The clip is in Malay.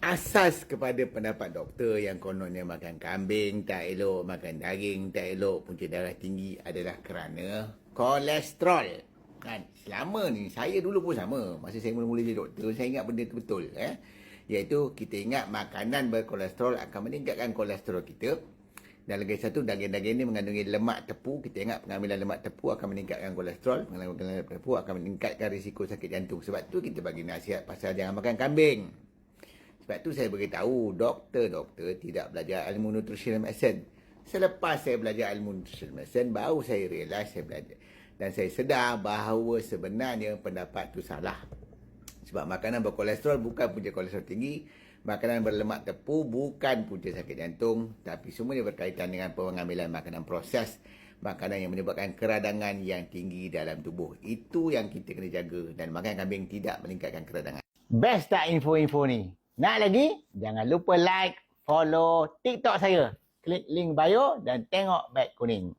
asas kepada pendapat doktor yang kononnya makan kambing tak elok, makan daging tak elok, punca darah tinggi adalah kerana kolesterol. Kan? Selama ni, saya dulu pun sama. Masa saya mula-mula jadi doktor, saya ingat benda tu betul. Eh? Iaitu kita ingat makanan berkolesterol akan meningkatkan kolesterol kita. Dan lagi satu, daging-daging ni mengandungi lemak tepu. Kita ingat pengambilan lemak tepu akan meningkatkan kolesterol. Pengambilan lemak tepu akan meningkatkan risiko sakit jantung. Sebab tu kita bagi nasihat pasal jangan makan kambing. Sebab tu saya beritahu doktor-doktor tidak belajar ilmu nutrition medicine. Selepas saya belajar ilmu nutrition medicine, baru saya realise saya belajar. Dan saya sedar bahawa sebenarnya pendapat tu salah. Sebab makanan berkolesterol bukan punca kolesterol tinggi. Makanan berlemak tepu bukan punca sakit jantung. Tapi semuanya berkaitan dengan pengambilan makanan proses. Makanan yang menyebabkan keradangan yang tinggi dalam tubuh. Itu yang kita kena jaga. Dan makan kambing tidak meningkatkan keradangan. Best tak info-info ni? Nak lagi? Jangan lupa like, follow TikTok saya. Klik link bio dan tengok beg kuning.